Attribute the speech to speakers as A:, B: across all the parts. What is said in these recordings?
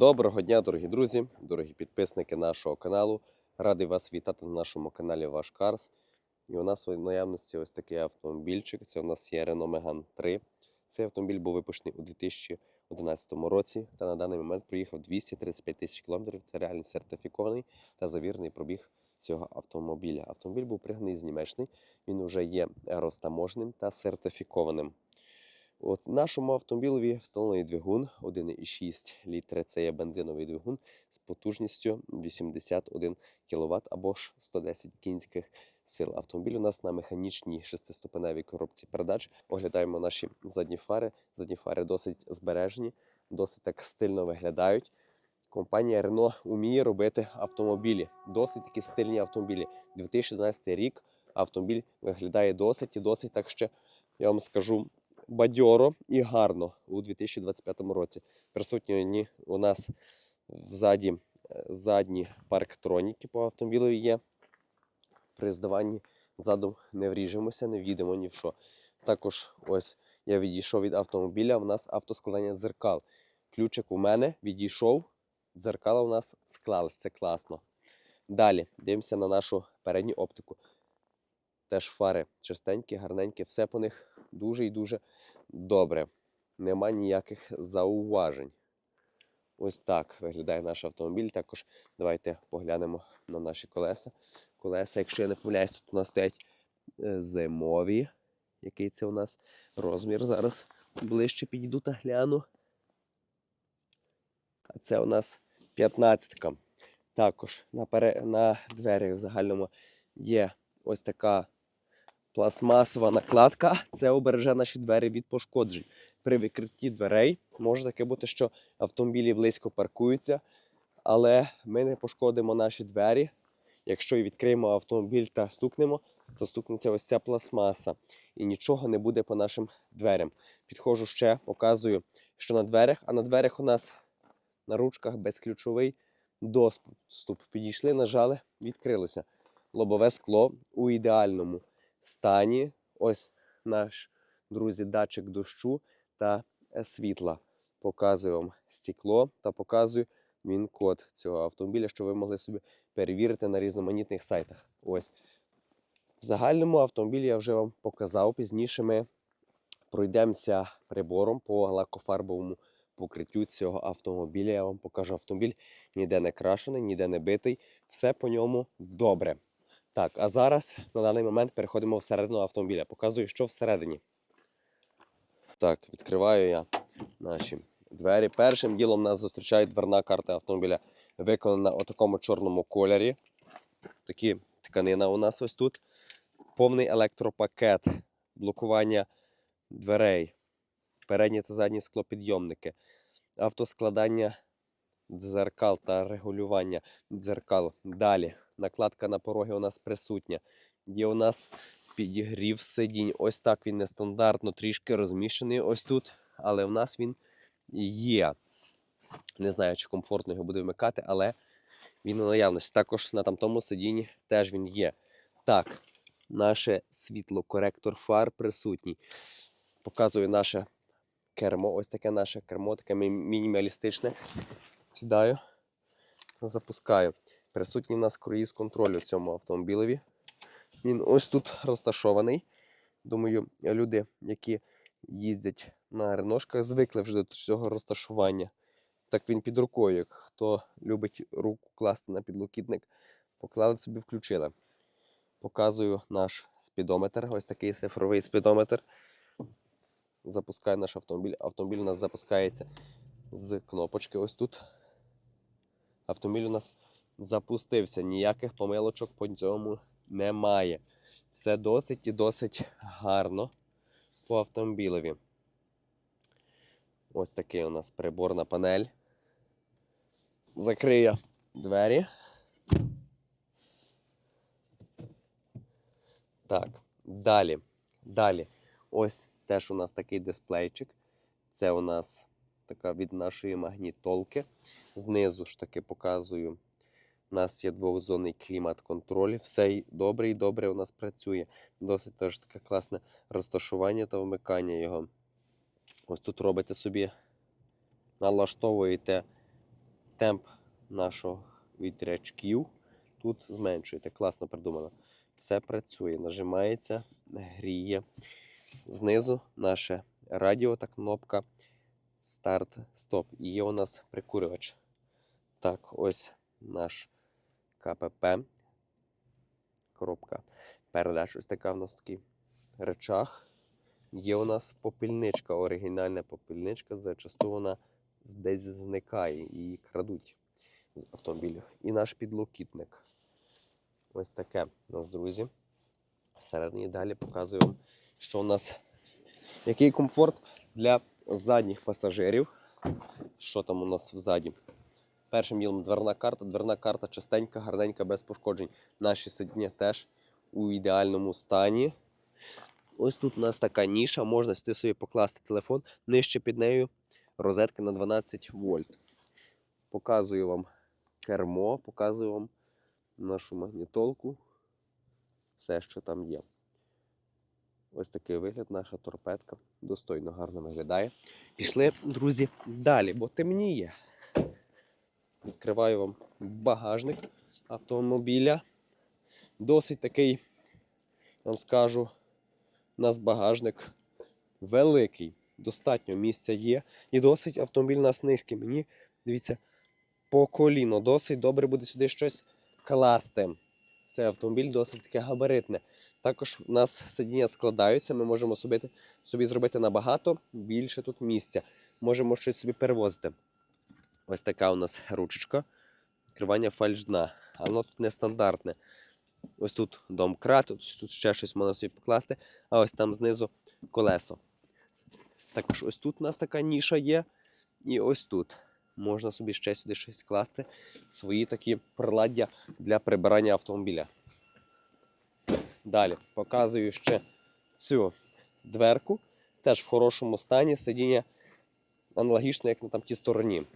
A: Доброго дня, дорогі друзі, дорогі підписники нашого каналу. Радий вас вітати на нашому каналі Ваш Карс. І у нас в наявності ось такий автомобільчик. Це у нас є Renault Megane 3. Цей автомобіль був випущений у 2011 році та на даний момент проїхав 235 тисяч кілометрів. Це реально сертифікований та завірений пробіг цього автомобіля. Автомобіль був пригнаний з Німеччини. Він вже є розтаможним та сертифікованим. От нашому автомобілеві встановлений двигун 1,6 літри. Це є бензиновий двигун з потужністю 81 кВт або ж 110 кінських сил. Автомобіль у нас на механічній шестиступеневій коробці передач. Оглядаємо наші задні фари. Задні фари досить збережені, досить так стильно виглядають. Компанія Renault вміє робити автомобілі. Досить такі стильні автомобілі. 2011 рік автомобіль виглядає досить і досить так ще, я вам скажу, бадьоро і гарно у 2025 році. Присутні у нас взаді е, задні парктроніки по автомобілю є. При здаванні ззаду не вріжемося, не в'їдемо ні в що. Також ось я відійшов від автомобіля, у нас автоскладання дзеркал. Ключик у мене відійшов, дзеркала у нас склались, це класно. Далі дивимося на нашу передню оптику. Теж фари чистенькі, гарненькі, все по них дуже і дуже добре. Нема ніяких зауважень. Ось так виглядає наш автомобіль. Також давайте поглянемо на наші колеса. Колеса, якщо я не помиляюсь, тут у нас стоять е, зимові. Який це у нас розмір? Зараз ближче підійду та гляну. А це у нас 15. Також на, пере... на дверях в загальному є ось така пластмасова накладка. Це обереже наші двері від пошкоджень. При відкритті дверей може таке бути, що автомобілі близько паркуються, але ми не пошкодимо наші двері. Якщо і відкриємо автомобіль та стукнемо, то стукнеться ось ця пластмаса і нічого не буде по нашим дверям. Підходжу ще, показую, що на дверях, а на дверях у нас на ручках безключовий доступ. Підійшли, нажали, відкрилося. Лобове скло у ідеальному стані. Ось наш, друзі, датчик дощу та е, світла. Показую вам стекло та показую він код цього автомобіля, щоб ви могли собі перевірити на різноманітних сайтах. Ось. В загальному автомобілі я вже вам показав. Пізніше ми пройдемося прибором по лакофарбовому покриттю цього автомобіля. Я вам покажу автомобіль ніде не крашений, ніде не битий. Все по ньому добре. Так, а зараз на даний момент переходимо всередину автомобіля. Показую, що всередині. Так, відкриваю я наші двері. Першим ділом нас зустрічає дверна карта автомобіля, виконана у такому чорному кольорі. Такі тканина у нас ось тут. Повний електропакет, блокування дверей, передні та задні склопідйомники, автоскладання дзеркал та регулювання дзеркал. Далі накладка на пороги у нас присутня. Є у нас підігрів сидінь. Ось так він нестандартно трішки розміщений ось тут, але в нас він є. Не знаю, чи комфортно його буде вмикати, але він у наявності. Також на тамтому сидінні теж він є. Так, наше світло, коректор фар присутній. Показую наше кермо. Ось таке наше кермо, таке мінімалістичне. Сідаю, запускаю. Присутній у нас круїз контроль у цьому автомобілеві. Він ось тут розташований. Думаю, люди, які їздять на реношках, звикли вже до цього розташування. Так він під рукою. Як хто любить руку класти на підлокітник, поклали собі, включили. Показую наш спідометр. Ось такий цифровий спідометр. Запускаю наш автомобіль. Автомобіль у нас запускається з кнопочки ось тут. Автомобіль у нас запустився. Ніяких помилочок по цьому немає. Все досить і досить гарно по автомобілеві. Ось такий у нас приборна панель. Закрию двері. Так, далі. Далі. Ось теж у нас такий дисплейчик. Це у нас така від нашої магнітолки. Знизу ж таки показую. У нас є двохзонний клімат-контроль. Все добре і добре у нас працює. Досить теж таке класне розташування та вмикання його. Ось тут робите собі, налаштовуєте темп нашого вітрячків тут зменшуєте. Класно придумано. Все працює, нажимається, гріє. Знизу наше радіо та кнопка старт-стоп. І є у нас прикурювач. Так, ось наш КПП. Коробка передач. Ось така в нас такий речах. Є у нас попільничка, оригінальна попільничка, зачасту вона десь зникає, її крадуть з автомобілів. І наш підлокітник. Ось таке у нас, друзі. Всередині далі показую вам, що у нас який комфорт для задніх пасажирів. Що там у нас взаді? Першим ділом дверна карта. Дверна карта чистенька, гарненька, без пошкоджень. Наші сидіння теж у ідеальному стані. Ось тут у нас така ніша, можна сюди собі покласти телефон. Нижче під нею розетка на 12 вольт. Показую вам кермо, показую вам нашу магнітолку. Все, що там є. Ось такий вигляд, наша торпедка. Достойно гарно виглядає. Пішли, друзі, далі, бо темніє. Відкриваю вам багажник автомобіля. Досить такий, вам скажу, у нас багажник великий. Достатньо місця є. І досить автомобіль у нас низький. Мені, дивіться, по коліно. Досить добре буде сюди щось класти. Цей автомобіль досить таке габаритне. Також у нас сидіння складаються, ми можемо собі, собі зробити набагато більше тут місця. Можемо щось собі перевозити. Ось така у нас ручечка. Відкривання фальшдна. А воно тут нестандартне. Ось тут домкрат, ось тут ще щось можна собі покласти, а ось там знизу колесо. Також ось тут у нас така ніша є. І ось тут. Можна собі ще сюди щось класти. Свої такі приладдя для прибирання автомобіля. Далі показую ще цю дверку. Теж в хорошому стані сидіння аналогічно, як на там тій стороні.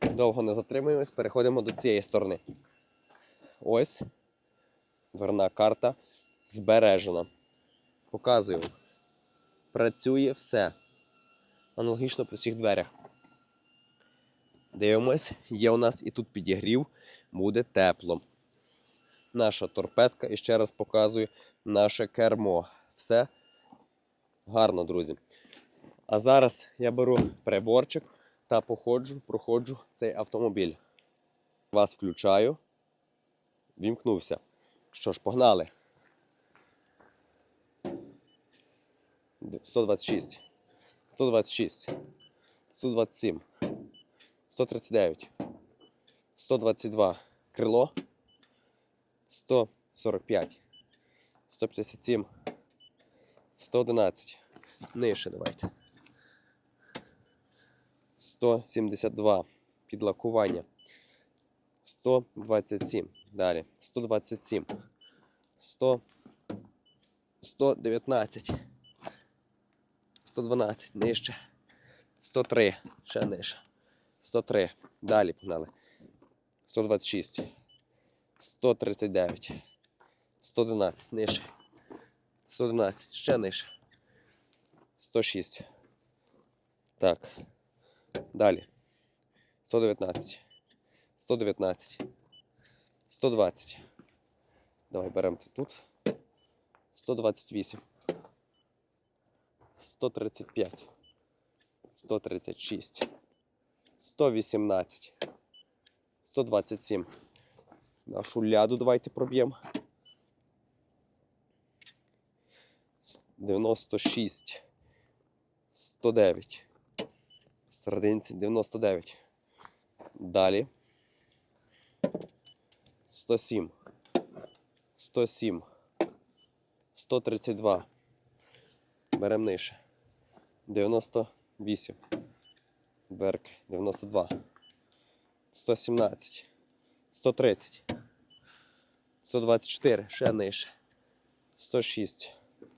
A: Довго не затримуємось, переходимо до цієї сторони. Ось дверна карта збережена. Показую. Працює все. Аналогічно по всіх дверях. Дивимось, є у нас і тут підігрів, буде тепло. Наша торпедка, і ще раз показую наше кермо. Все гарно, друзі. А зараз я беру приборчик та походжу, проходжу цей автомобіль. Вас включаю. Вімкнувся. Що ж, погнали. 126, 126, 127, 139, 122, крило, 145, 157, 111. Нижче давайте. 172. Підлакування. 127. Далі. 127. 100. 119. 112. Нижче. 103. Ще нижче. 103. Далі погнали. 126. 139. 111. Нижче. 112. Ще нижче. 106. Так. Далі. 119. 119. 120. Давай беремо тут. 128. 135. 136. 118. 127. Нашу ляду давайте проб'ємо. 96. 109. Серединці 99. Далі. 107. 107. 132. Беремо нижче. 98. Берк 92. 117. 130. 124. Ще нижче. 106.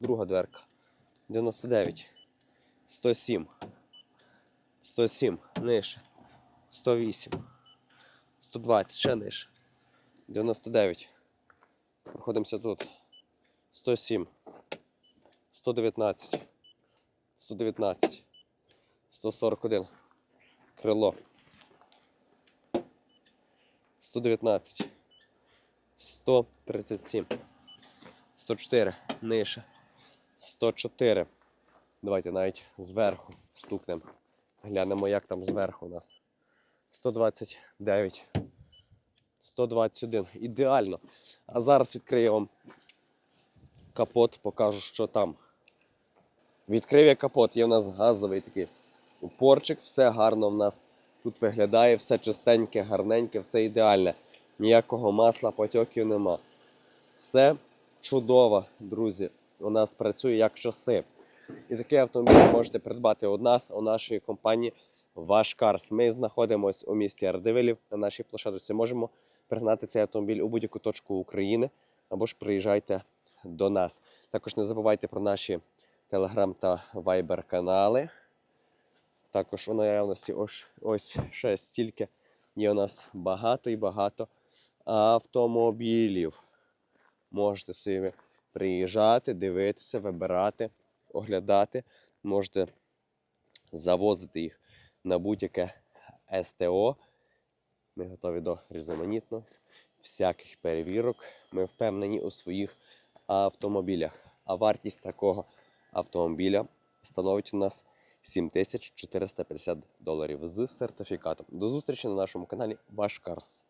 A: Друга дверка. 99. 107. 107. Нижче. 108. 120. Ще нижче. 99. Проходимося тут. 107. 119. 119. 141. Крило. 119, 137, 104, нижче, 104. Давайте навіть зверху стукнемо. Глянемо, як там зверху у нас. 129, 121. Ідеально. А зараз відкрию вам капот, покажу, що там. Відкрив я капот, є в нас газовий такий упорчик, все гарно в нас тут виглядає, все чистеньке, гарненьке, все ідеальне. Ніякого масла, потьоків нема. Все чудово, друзі. У нас працює як часи. І такий автомобіль можете придбати у нас, у нашої компанії Ваш Карс. Ми знаходимося у місті Ардивилів на нашій площадці. Можемо пригнати цей автомобіль у будь-яку точку України або ж приїжджайте до нас. Також не забувайте про наші телеграм та вайбер канали. Також у наявності ось, ось ще стільки. Є у нас багато і багато автомобілів. Можете собі приїжджати, дивитися, вибирати, оглядати. Можете завозити їх на будь-яке СТО. Ми готові до різноманітно всяких перевірок. Ми впевнені у своїх автомобілях. А вартість такого автомобіля становить у нас 7450 доларів з сертифікатом. До зустрічі на нашому каналі Ваш Карс.